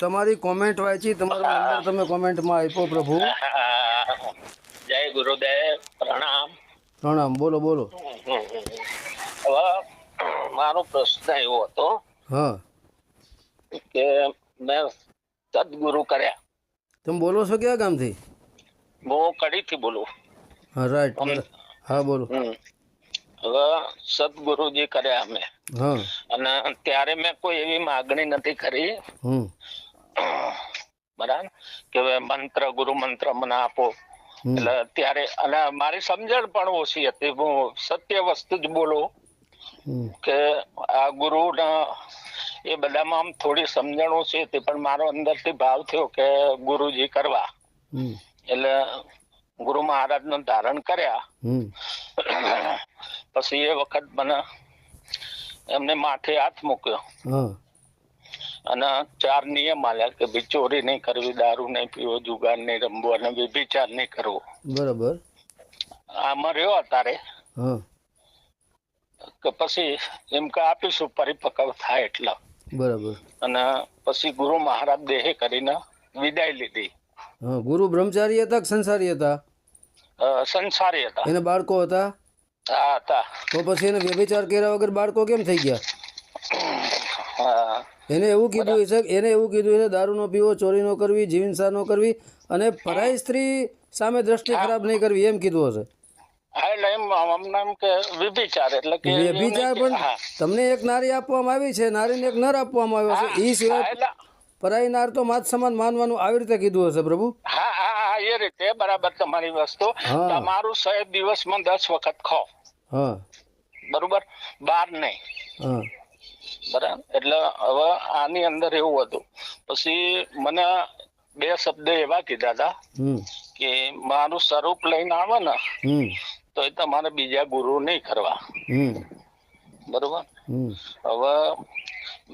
તમારી કોમેન્ટ વાંચી તમારો નંબર તમે કોમેન્ટમાં આપ્યો પ્રભુ. જય ગુરુદેવ પ્રણામ. પ્રણામ બોલો બોલો. હવે મારો પ્રશ્ન એવો હતો હા. કે મેં સદગુરુ કર્યા. તમે બોલો છો કયા ગામથી? હું કડીથી બોલું? હા રાઈટ હા બોલો. હવે સદગુરુજી કર્યા અમે. અને ત્યારે મેં કોઈ એવી માગણી નથી કરી. બરાબર? કે મંત્ર ગુરુ મંત્ર મને આપો. એટલે ત્યારે અને મારી સમજણ પણ ઓછી હતી. હું સત્ય વસ્તુ જ બોલું કે આ ગુરુ એ બધામાં આમ થોડી સમજણ ઓછી હતી પણ મારો અંદરથી ભાવ થયો કે ગુરુજી કરવા. એટલે ગુરુ મહારાજનું ધારણ કર્યા. પછી એ વખત મને એમને માથે હાથ મૂક્યો. અને ચાર નિયમ આલ્યા કે ભાઈ ચોરી નહીં કરવી દારૂ નહીં પીવો જુગાર નહીં રમવો અને વ્યભિચાર નહીં કરવો. બરાબર. આમાં રહ્યો અત્યારે. કે પછી એમ કે આપીશું પરિપક્વ થાય એટલા. બરાબર. અને પછી ગુરુ મહારાજ દેહે કરીને વિદાય લીધી. ગુરુ બ્રહ્મચારી હતા કે સંસારી હતા? સંસારી હતા. એને બાળકો હતા? હા હતા. તો પછી એને વ્યભિચાર કર્યા વગર બાળકો કેમ થઈ ગયા? એને એવું કીધું છે એને એવું કીધું છે દારૂ નો પીવો ચોરી નો કરવી જીવનસા નો કરવી અને પરાઈ સ્ત્રી સામે દ્રષ્ટિ ખરાબ નહીં કરવી એમ કીધું હશે. વ્યભિચાર પણ તમને એક નારી આપવામાં આવી છે નારીને એક નર આપવામાં આવ્યો છે. એ સિવાય પરાય પરાઈ નાર તો માત સમાન માનવાનું આવી રીતે કીધું હશે પ્રભુ. હા હા એ રીતે બરાબર તમારી વસ્તુ. તમારું સાહેબ દિવસમાં દસ વખત ખાઓ. હા. બરોબર? બાર નહીં. હા. બરાબર? એટલે હવે આની અંદર એવું હતું. પછી મને બે શબ્દ એવા કીધા હતા કે મારું સ્વરૂપ લઈને આવે ને તો એ તમારે બીજા ગુરુ નહીં કરવા. બરોબર? હવે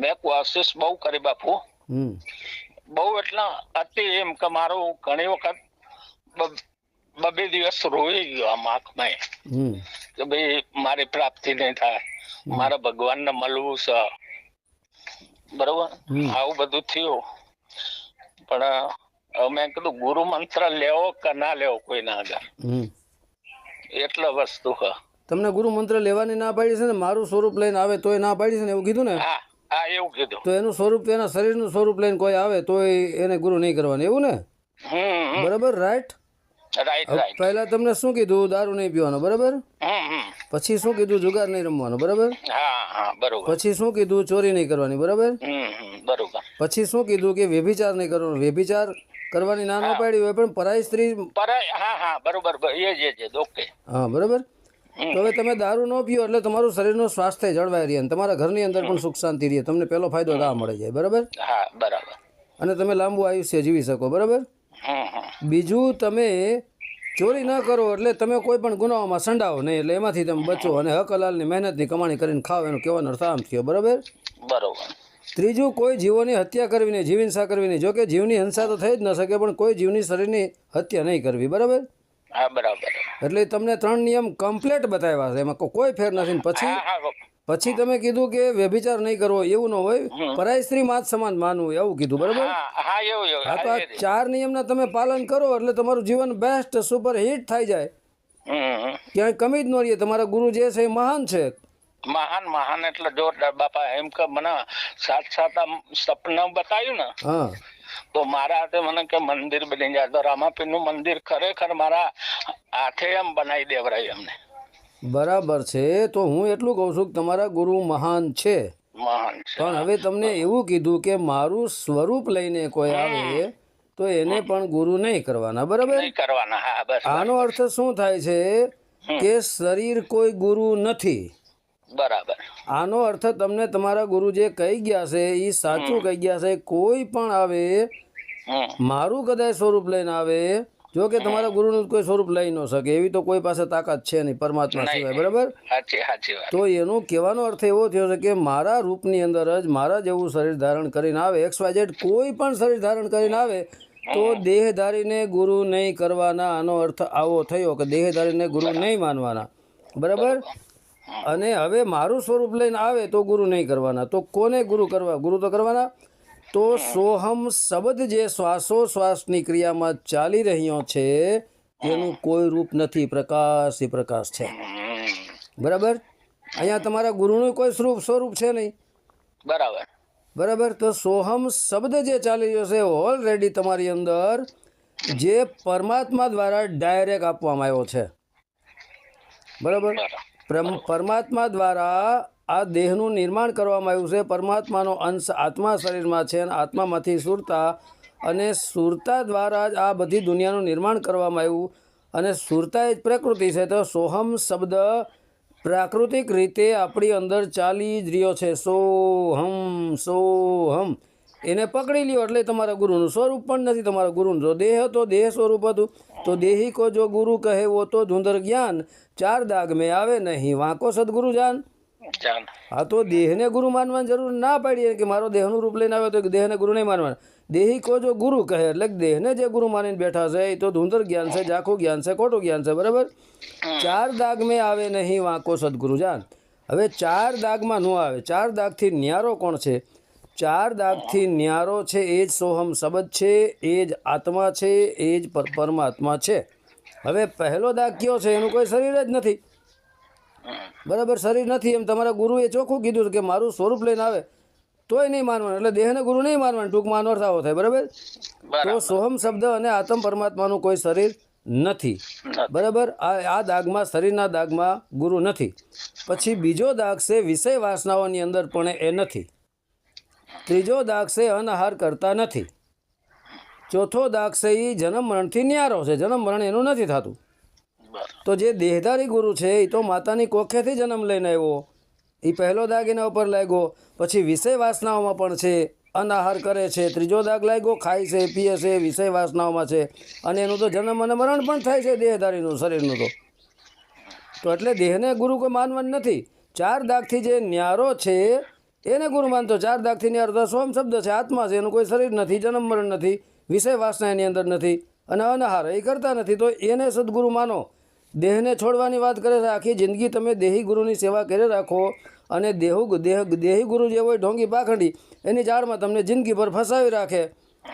મેં કોશિશ બહુ કરી બાપુ. બહુ એટલે અતિ એમ કે મારું ઘણી વખત બબે દિવસ રોઈ ગયો આ આંખમાં કે ભાઈ મારી પ્રાપ્તિ નહીં થાય. મારે ભગવાનને મળવું છે. બરોબર? આવું બધું થયું. પણ હવે મેં કીધું ગુરુ મંત્ર લેવો કે ના લેવો કોઈના આગળ? એટલે વસ્તુ છે તમને ગુરુ મંત્ર લેવાની ના પાડી છે ને મારું સ્વરૂપ લઈને આવે તોય ના પાડી છે ને એવું કીધું ને? હા હા એવું કીધું. તો એનું સ્વરૂપ એના શરીરનું સ્વરૂપ લઈને કોઈ આવે તોય એને ગુરુ નહીં કરવાનું એવું ને? બરાબર રાઈટ? Right right. પહેલા તમને શું કીધું? દારૂ નહીં પીવાનો બરાબર? પછી શું કીધું? જુગાર નહીં રમવાનો બરાબર? હા હા બરોબર. પછી શું કીધું? ચોરી નહીં કરવાની બરાબર? પછી શું કીધું કે વ્યભિચાર નહીં કરવાનો? વ્યભિચાર કરવાની ના ના પાડી હોય પણ પરાઈ સ્ત્રી હા બરોબર તો હવે તમે દારૂ ન પીઓ એટલે તમારું શરીરનું સ્વાસ્થ્ય જળવાઈ રહે તમારા ઘરની અંદર પણ સુખ શાંતિ રહે. તમને પહેલો ફાયદો આ મળે જાય બરાબર? હા બરાબર. અને તમે લાંબુ આયુષ્ય જીવી શકો બરાબર? બીજું તમે ચોરી ન કરો એટલે તમે કોઈ પણ ગુનાઓમાં સંડાવો નહીં એટલે એમાંથી તમે બચો અને હક હલાલની મહેનતની કમાણી કરીને ખાવ એનો કહેવાનો અર્થ આમ થયો બરાબર? બરોબર. ત્રીજું કોઈ જીવોની હત્યા કરવી નહીં જીવ હિંસા કરવી નહીં જોકે જીવની હિંસા તો થઈ જ ન શકે પણ કોઈ જીવની શરીરની હત્યા નહીં કરવી બરાબર? હા બરાબર. એટલે તમને ત્રણ નિયમ કમ્પ્લેટ બતાવ્યા છે એમાં કોઈ ફેર નથી પછી પછી તમે કીધું કે વ્યભિચાર નહીં કરવો એવું ન હોય. પરાય સ્ત્રી માત સમાન માનવું એવું કીધું બરાબર? હા એવું તો આ ચાર નિયમના તમે પાલન કરો એટલે તમારું જીવન બેસ્ટ સુપર હિટ થઈ જાય. ક્યાંય કમી જ ન રહીએ તમારા ગુરુ જે છે એ મહાન છે. મહાન મહાન એટલે જોરદાર. બાપા એમ કે મને સાત સાત આમ સપના બતાવ્યું ને હા. તો મારા હાથે મને કે મંદિર બની જાય. તો રામાપીરનું મંદિર ખરેખર મારા હાથે એમ બનાવી દેવરાય એમને. બરાબર છે તો હું એટલું કહું છું કે તમારા ગુરુ મહાન છે. પણ હવે તમને એવું કીધું કે મારું સ્વરૂપ લઈને કોઈ આવે તો એને પણ ગુરુ નહીં કરવાના બરાબર? આનો અર્થ શું થાય છે કે શરીર કોઈ ગુરુ નથી. બરાબર. આનો અર્થ તમને તમારા ગુરુ જે કહી ગયા છે એ સાચું કહી ગયા છે કોઈ પણ આવે મારું કદાચ સ્વરૂપ લઈને આવે જો કે તમારા ગુરુનું કોઈ સ્વરૂપ લઈ ન શકે એવી તો કોઈ પાસે તાકાત છે નહીં પરમાત્મા સિવાય બરાબર? તો એનો કહેવાનો અર્થ એવો થયો છે કે મારા રૂપની અંદર જ મારા જેવું શરીર ધારણ કરીને આવે એક્સ વાય ઝેડ કોઈ પણ શરીર ધારણ કરીને આવે તો દેહધારીને ગુરુ નહીં કરવાના આનો અર્થ આવો થયો કે દેહધારીને ગુરુ નહીં માનવાના બરાબર? અને હવે મારું સ્વરૂપ લઈને આવે તો ગુરુ નહીં કરવાના તો કોને ગુરુ કરવા? ગુરુ તો કરવાના? તો સોહમ શબ્દ જે શ્વાસોશ્વાસની ક્રિયામાં ચાલી રહ્યો છે એનું કોઈ રૂપ નથી. પ્રકાશ એ પ્રકાશ છે. બરાબર? અહીંયા તમારા ગુરુનું કોઈ સ્વરૂપ સ્વરૂપ છે નહીં? બરાબર. બરાબર? તો સોહમ શબ્દ જે ચાલી રહ્યો છે ઓલરેડી તમારી અંદર જે પરમાત્મા દ્વારા ડાયરેક્ટ આપવામાં આવ્યો છે. બરાબર? બરાબર. પ્રમ- પરમાત્મા દ્વારા આ દેહનું નિર્માણ કરવામાં આવ્યું છે. પરમાત્માનો અંશ આત્મા શરીરમાં છે અને આત્મામાંથી સુરતા અને સુરતા દ્વારા જ આ બધી દુનિયાનું નિર્માણ કરવામાં આવ્યું. અને સુરતા એ જ પ્રકૃતિ છે. તો સોહમ શબ્દ પ્રાકૃતિક રીતે આપણી અંદર ચાલી જ રહ્યો છે. સોહમ સોહમ. એને પકડી લ્યો એટલે તમારા ગુરુનું સ્વરૂપ પણ નથી. તમારા ગુરુનું જો દેહ હતો, દેહ સ્વરૂપ હતું. તો દેહી કો જો ગુરુ કહે વો તો ધુંધર જ્ઞાન. ચાર દાગ મેં આવે નહીં. વાંકો સદગુરુ જાન આ તો દેહને ગુરુ માનવાની જરૂર ના પાડીએ કે મારો દેહનું રૂપ લઈને આવ્યો તો દેહ દેહને ગુરુ નહીં માનવાનું. દેહી કો જો ગુરુ કહે એટલે દેહને જે ગુરુ માનીને બેઠા છે એ તો ધુંધર જ્ઞાન છે ઝાખું જ્ઞાન છે ખોટું જ્ઞાન છે બરાબર? ચાર દાગ મેં આવે નહીં વાંકો સદગુરુ જાન. હવે ચાર દાગમાં ન આવે. ચાર દાગથી ન્યારો કોણ છે? ચાર દાગથી ન્યારો છે એ જ સોહમ શબ્દ છે એ જ આત્મા છે એ જ પર- પરમાત્મા છે. હવે પહેલો દાગ કયો છે? એનું કોઈ શરીર જ નથી. બરાબર શરીર નથી એમ. તમારા ગુરુએ ચોખ્ખું કીધું કે મારું સ્વરૂપ લઈને આવે. તોય નહીં માનવાનું એટલે દેહને ગુરુ નહીં માનવાનું ટૂંકમાં આવો થાય બરાબર? તો સોહમ શબ્દ અને આત્મ પરમાત્માનું કોઈ શરીર નથી. બરાબર? આ આ દાગમાં શરીરના દાગમાં ગુરુ નથી. પછી બીજો દાગ છે વિષય વાસનાઓની અંદર પણ એ નથી. ત્રીજો દાગ છે અનહાર કરતા નથી. ચોથો દાગ છે એ જન્મ મરણથી ન્યારો છે. જન્મ મરણ એનું નથી થતું. તો જે દેહધારી ગુરુ છે એ તો માતાની કોખેથી જન્મ લઈને આવ્યો. એ પહેલો દાગ એના ઉપર લાગ્યો, પછી વિષય વાસનાઓમાં પણ છે, અનાહાર કરે છે, ત્રીજો દાગ લાગ્યો, ખાય છે, પીએ છે, વિષય વાસનાઓમાં છે. અને એનું તો જન્મ અને મરણ પણ થાય છે દેહધારીનું, શરીરનું તો. તો એટલે દેહને ગુરુ કોઈ માનવાનું નથી. ચાર દાગથી જે ન્યારો છે, એને ગુરુ માનતો. ચાર દાગથી ન્યારો તો સોમ શબ્દ છે, આત્મા છે, એનું કોઈ શરીર નથી, જન્મ મરણ નથી, વિષય વાસના એની અંદર નથી, અને અનાહાર એ કરતા નથી, તો એને સદગુરુ માનો. દેહને છોડવાની વાત કરે છે. આખી જિંદગી તમે દેહી ગુરુની સેવા કરી રાખો અને દેહુ દેહ, દેહી ગુરુ જે હોય ઢોંગી પાખંડી, એની જાળમાં તમને જિંદગી ભર ફસાવી રાખે.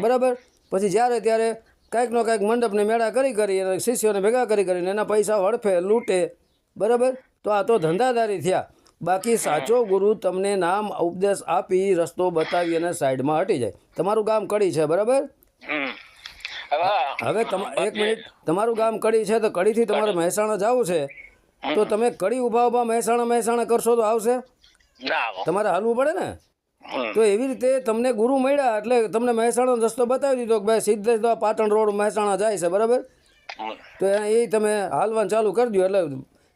બરાબર? પછી જ્યારે ત્યારે કાંઈકનો કાંઈક મંડપને મેળા કરી કરી અને શિષ્યોને ભેગા કરી કરીને એના પૈસા હડફે, લૂંટે. બરાબર? તો આ તો ધંધાદારી થયા. બાકી સાચો ગુરુ તમને નામ ઉપદેશ આપી રસ્તો બતાવી અને સાઈડમાં હટી જાય. તમારું ગામ કડી છે, બરાબર? હવે એક મિનિટ. તમારું ગામ કડી છે તો કડીથી તમારે મહેસાણા જવું છે? તો તમે કડી ઊભા ઊભા મહેસાણા મહેસાણા કરશો તો આવશે? તમારે હાલવું પડે ને? તો એવી રીતે તમને ગુરુ મળ્યા એટલે તમને મહેસાણાનો રસ્તો બતાવી દીધો કે ભાઈ સીધે પાટણ રોડ મહેસાણા જાય છે બરાબર? તો એ તમે હાલવાનું ચાલુ કરી દો એટલે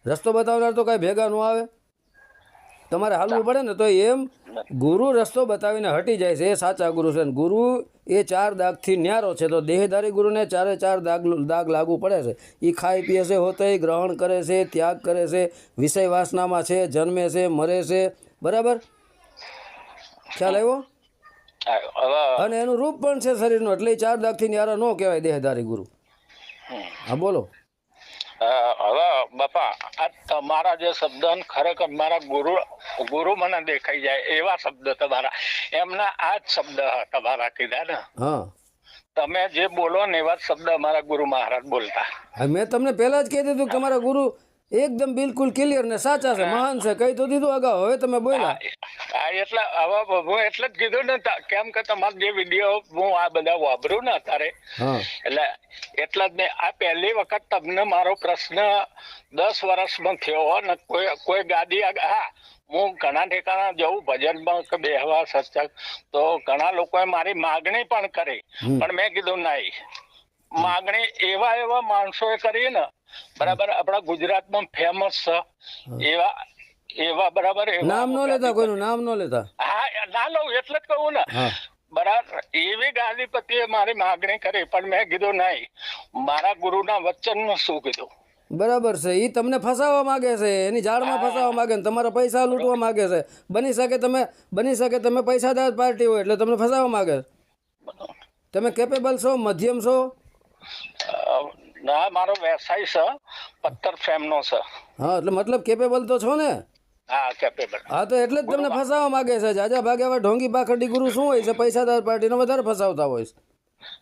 રસ્તો બતાવનાર તો કાંઈ ભેગા ન આવે. તમારે હાલવું પડે ને તો એમ ગુરુ રસ્તો બતાવીને હટી જાય છે. એ સાચા ગુરુ છે. ગુરુ એ ચાર દાગથી ન્યારો છે. તો દેહધારી ગુરુને ચારે ચાર દાગ દાગ લાગુ પડે છે. એ ખાઈ પીએ છે હોતે ગ્રહણ કરે છે ત્યાગ કરે છે વિષય વાસનામાં છે જન્મે છે મરે છે. બરાબર? ખ્યાલ આવ્યો. અને એનું રૂપ પણ છે શરીરનું. એટલે એ ચાર દાગથી ન્યારા ન કહેવાય દેહધારી ગુરુ. હા બોલો. હવે બાપા આ તમારા જે શબ્દ ખરેખર મારા ગુરુ ગુરુ મને દેખાઈ જાય એવા શબ્દ તમારા. એમના આ જ શબ્દ તમારા કીધા ને. તમે જે બોલો ને એવા જ શબ્દ અમારા ગુરુ મહારાજ બોલતા. મેં તમને પહેલા જ કહી દીધું કે તમારા ગુરુ એકદમ બિલકુલ ક્લિયર ને સાચા છે મહાન છે. કઈ તો દીધું અગાઉ હવે તમે બોલ્યા. આ એટલે હવે હું એટલે જ કીધું ને કેમ કે તમારા જે વીડિયો હું આ બધા વાપરું ને અત્યારે એટલે એટલા જ ને આ પહેલી વખત તમને મારો પ્રશ્ન દસ વર્ષમાં થયો ને કોઈ કોઈ ગાદી હા હું ઘણા ઠેકાણા જઉં ભજનમાં કે બેહવા સત્સંગ તો ઘણા લોકોએ મારી માગણી પણ કરી. પણ મેં કીધું નહીં. માગણી એવા એવા માણસોએ કરી ને બરાબર? આપણા ગુજરાતમાં ફેમસ છે. એવા એવા બરાબર નામ ન લેતા કોઈનું નામ ન લેતા. હા ના લઉં એટલે જ કહું ને. બરાબર? એવી ગાંધીપતિએ મારી માગણી કરી પણ મેં કીધું નહીં. મારા ગુરુના વચનનું શું કીધું? બરાબર છે. એ તમને ફસાવવા માંગે છે. એની જાળમાં ફસાવવા માંગે ને તમારા પૈસા લૂંટવા માંગે છે. બની શકે તમે બની શકે તમે પૈસાદાર પાર્ટી હોય એટલે તમને ફસાવવા માંગે. તમે કેપેબલ છો મધ્યમ છો? ના મારો વ્યવસાય છે પથ્થર ફ્રેમનો છે. હા એટલે મતલબ કેપેબલ તો છો ને? હા કેપેબલ હા તો એટલે જ તમને ફસાવવા માંગે છે. જાજા ભાગે હવે ઢોંગી પાખડી ગુરુ શું હોય છે? પૈસાદાર પાર્ટીનો વધારે ફસાવતા હોય છે.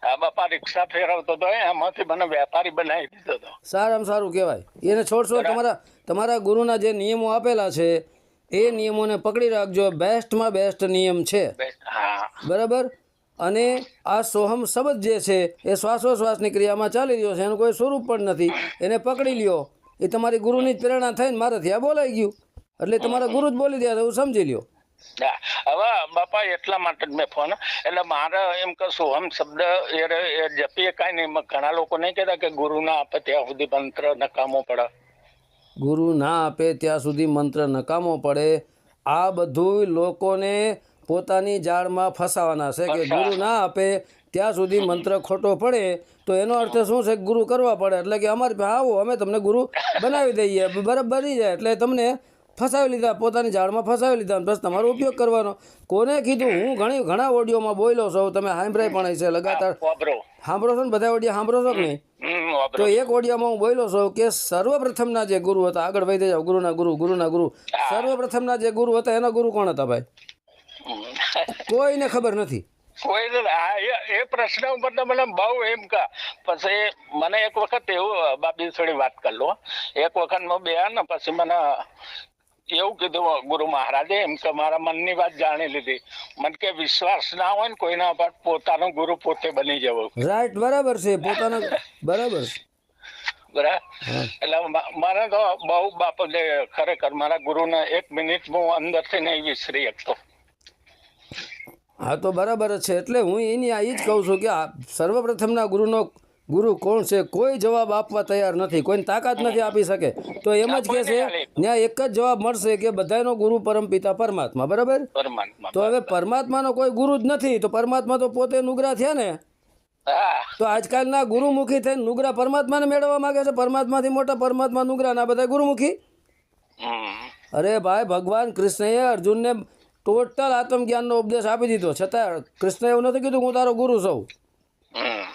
હા બાપા રિક્ષા ફેરવતો તો એમાંથી મને વેપારી બનાવી દીધો તો. સારામાં સારું કહેવાય. એને છોડશો તમારા તમારા ગુરુના જે નિયમો આપેલા છે એ નિયમોને પકડી રાખજો. બેસ્ટમાં બેસ્ટ નિયમ છે. હા. બરાબર? અને આ સોહમ શબ્દ જે છે એ શ્વાસોશ્વાસની ક્રિયામાં ચાલી રહ્યો છે એનું કોઈ સ્વરૂપ પણ નથી. એને પકડી લ્યો. એ તમારી ગુરુની જ પ્રેરણા થઈને મારાથી આ બોલાઈ ગયું. એટલે તમારા ગુરુ જ બોલી દે એવું સમજી લ્યો. હવે બાપા એટલા માટે જ મેં ફોન એટલે મારે એમ કે સોહમ શબ્દ એ જપીએ કાંઈ નહીં ઘણા લોકો નહીં કહેતા કે ગુરુ ના આપે ત્યાં સુધી મંત્ર નકામો પડે. ગુરુ ના આપે ત્યાં સુધી મંત્ર નકામો પડે. આ બધું લોકોને પોતાની જાળમાં ફસાવાના છે કે ગુરુ ના આપે ત્યાં સુધી મંત્ર ખોટો પડે તો એનો અર્થ શું છે? ગુરુ કરવા પડે. એટલે કે અમારી પાસે આવો અમે તમને ગુરુ બનાવી દઈએ. બરાબર બની જાય. એટલે તમને ફસાવી લીધા પોતાની જાળમાં ફસાવી લીધા. બસ તમારો ઉપયોગ કરવાનો. કોને કીધું? હું ઘણી ઘણા ઓડિયોમાં બોલ્યો છું. તમે સાંભળાય પણ છે લગાતાર સાંભળો છો ને બધા ઓડિયો? સાંભળો છો કે નહીં? તો એક ઓડિયામાં હું બોલ્યો છું કે સર્વપ્રથમના જે ગુરુ હતા આગળ વધી જાવ ગુરુના ગુરુ ગુરુના ગુરુ. સર્વપ્રથમના જે ગુરુ હતા એના ગુરુ કોણ હતા ભાઈ. કોઈને ખબર નથી. કોઈ હા એ- પ્રશ્ન ઉપર તો મને બહુ એમ કા પછી મને એક વખત એવું બાબી થોડી વાત કરી લો એક વખત મેં બે ને પછી મને એવું કીધું ગુરુ મહારાજે એમ કે મારા મનની વાત જાણી લીધી. મન કે વિશ્વાસ ના હોય ને કોઈના પર પોતાનો ગુરુ પોતે બની જવો. રાઈટ બરાબર છે પોતાના બરાબર છે. બરાબર એટલે મારે તો બહુ બાપ ખરેખર મારા ગુરુને એક મિનિટ હું અંદરથી નહીં વિસરી શકતો. હા તો બરાબર છે. એટલે હું એની આ એ જ કહું છું કે આ સર્વપ્રથમના ગુરુનો ગુરુ કોણ છે કોઈ જવાબ આપવા તૈયાર નથી. કોઈને તાકાત નથી આપી શકે. તો એમ જ કે છે ત્યાં એક જ જવાબ મળશે કે બધાનો ગુરુ પરમપિતા પરમાત્મા. બરાબર? તો હવે પરમાત્માનો કોઈ ગુરુ જ નથી. તો પરમાત્મા તો પોતે નુગરા થયા ને. તો આજકાલના ગુરુમુખી થઈને નુગરા પરમાત્માને મેળવવા માંગે છે? પરમાત્માથી મોટા પરમાત્મા નુગરા ના બધા ગુરુમુખી? અરે ભાઈ ભગવાન કૃષ્ણએ અર્જુનને ટોટલ આત્મજ્ઞાનનો ઉપદેશ આપી દીધો. છતાં કૃષ્ણ એવું નથી કીધું હું તારો ગુરુ છું.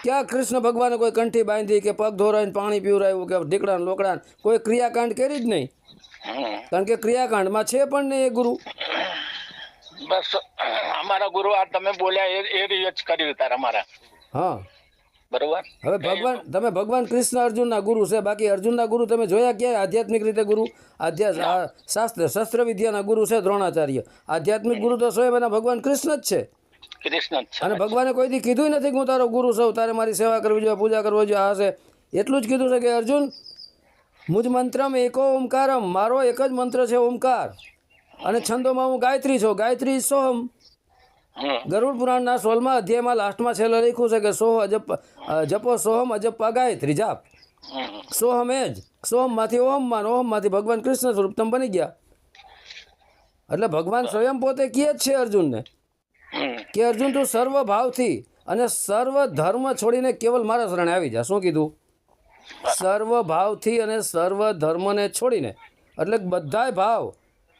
ક્યાં કૃષ્ણ ભગવાને કોઈ કંઠી બાંધી કે પગ ધોરાઈને પાણી પીવરાયું કે ઢીકડા લોકડા કોઈ ક્રિયાકાંડ કરી જ નહીં. કારણ કે ક્રિયાકાંડમાં છે પણ નહીં એ ગુરુ. બસ અમારા ગુરુ આ તમે બોલ્યા એ એ રીતે જ કર્યું તારા મારા. હા. બરોબર? હવે ભગવાન તમે ભગવાન કૃષ્ણ અર્જુનના ગુરુ છે. બાકી અર્જુનના ગુરુ તમે જોયા ક્યાંય આધ્યાત્મિક રીતે ગુરુ? આધ્યા શાસ્ત્ર શસ્ત્ર વિદ્યાના ગુરુ છે દ્રોણાચાર્ય. આધ્યાત્મિક ગુરુ તો સ્વયં એના ભગવાન કૃષ્ણ જ છે. કૃષ્ણ અને ભગવાને કોઈ દી કીધું નથી કે હું તારો ગુરુ છું તારે મારી સેવા કરવી જોઈએ પૂજા કરવી જોઈએ આ છે એટલું જ કીધું છે કે અર્જુન મુજ મંત્રમ એકો ઓમકારમ. મારો એક જ મંત્ર છે ઓમકાર. અને છંદોમાં હું ગાયત્રી છું. ગાયત્રી સોહમ. હમ ગરુડ પુરાણના સોળમા અધ્યાયમાં લાસ્ટમાં છેલ્લે લખ્યું છે કે સોહ અજપ જપો સોહમ અજપ ગાયત્રી ત્રીજા સોહમ એ જ. સોહમમાંથી ઓમમાં ઓમ ઓમમાંથી ભગવાન કૃષ્ણ સ્વરૂપ તમે બની ગયા. એટલે ભગવાન સ્વયં પોતે કહે જ છે અર્જુનને કે અર્જુન તું સર્વ ભાવથી અને સર્વ ધર્મ છોડીને કેવલ મારા શરણે આવી જા. શું કીધું? સર્વ ભાવથી અને સર્વ ધર્મને છોડીને. એટલે બધાય ભાવ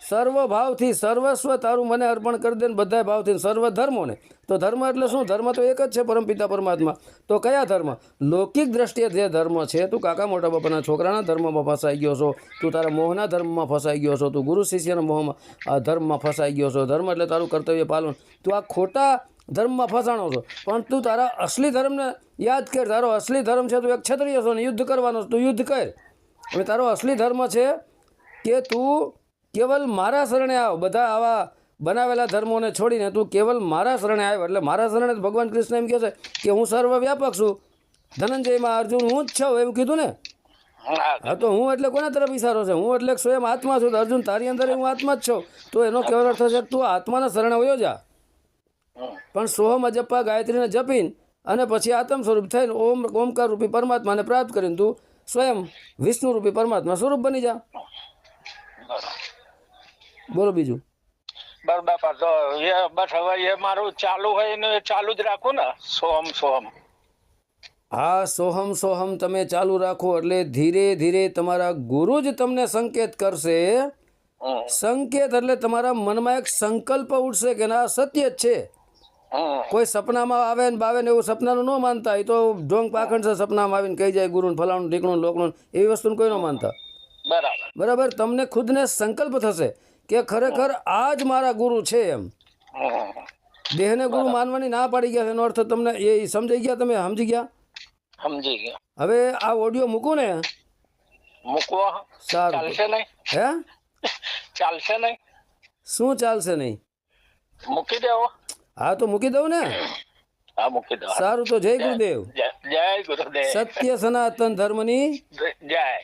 સર્વ ભાવથી સર્વસ્વ તારું મને અર્પણ કરી દે ને બધાય ભાવથી સર્વ ધર્મોને તો ધર્મ એટલે શું? ધર્મ તો એક જ છે પરમપિતા પરમાત્મા. તો કયા ધર્મ? લૌકિક દ્રષ્ટિએ જે ધર્મ છે, તું કાકા મોટા બાપાના છોકરાના ધર્મમાં ફસાઈ ગયો છો, તું તારા મોહના ધર્મમાં ફસાઈ ગયો છો, તું ગુરુ શિષ્યના મોહમાં, આ ધર્મમાં ફસાઈ ગયો છો. ધર્મ એટલે તારું કર્તવ્ય પાલન. તું આ ખોટા ધર્મમાં ફસાણો છો. પણ તું તારા અસલી ધર્મને યાદ કર. તારો અસલી ધર્મ છે, તું એક ક્ષત્રિય છો ને યુદ્ધ કરવાનો તું યુદ્ધ કર. અને તારો અસલી ધર્મ છે કે તું કેવલ મારા શરણે આવ. બધા આવા બનાવેલા ધર્મોને છોડીને તું કેવલ મારા શરણે આવ્યો એટલે મારા શરણે ભગવાન કૃષ્ણ એમ કહે છે કે હું સર્વવ્યાપક છું. ધનંજયમાં અર્જુન હું જ છું એવું કીધું ને? હા. તો હું એટલે કોના તરફ ઈશારો છે? હું એટલે સ્વયં આત્મા છું. તો અર્જુન તારી અંદર હું આત્મા જ છું. તો એનો કેવો અર્થ છે તું આત્માના શરણે વયો જા. પણ સોહમ અજપ્પા ગાયત્રીને જપીને અને પછી આત્મ સ્વરૂપ થઈને ઓમ ઓમકાર રૂપી પરમાત્માને પ્રાપ્ત કરીને તું સ્વયં વિષ્ણુ રૂપી પરમાત્મા સ્વરૂપ બની જા. બોલો બીજું. બસ બાપા તો એ બસ હવે એ મારું ચાલુ હોય ને ચાલુ જ રાખું ને. સોહમ સોહમ. હા સોહમ સોહમ તમે ચાલુ રાખો એટલે ધીરે ધીરે તમારા ગુરુ જ તમને સંકેત કરશે. સંકેત એટલે તમારા મનમાં એક સંકલ્પ ઉઠશે કે ના સત્ય જ છે. કોઈ સપનામાં આવે ને બાવે ને એવું સપનાનું ન માનતા એ તો ઢોંગ પાખંડ છે સપનામાં આવીને કહી જાય ગુરુને ફલાણું ઢીકણું લોકણું એવી વસ્તુને કોઈ ન માનતા. બરાબર. બરાબર? તમને ખુદને સંકલ્પ થશે. કે ખરેખર આ જ મારા ગુરુ છે એમ. દેહને ગુરુ માનવાની ના પાડી ગયા એનો અર્થ તમને એ સમજાઈ ગયા તમે? સમજી ગયા? સમજી ગયા. હવે આ ઓડિયો મૂકું ને. મૂકવો. સારું. ચાલશે નહીં? હે? ચાલશે નહીં? શું ચાલશે નહીં? મૂકી દેવો હા. તો મૂકી દઉં ને? હા મૂકી દો. સારું તો જય ગુરુદેવ. જય ગુરુદેવ. સત્ય સનાતન ધર્મની જય.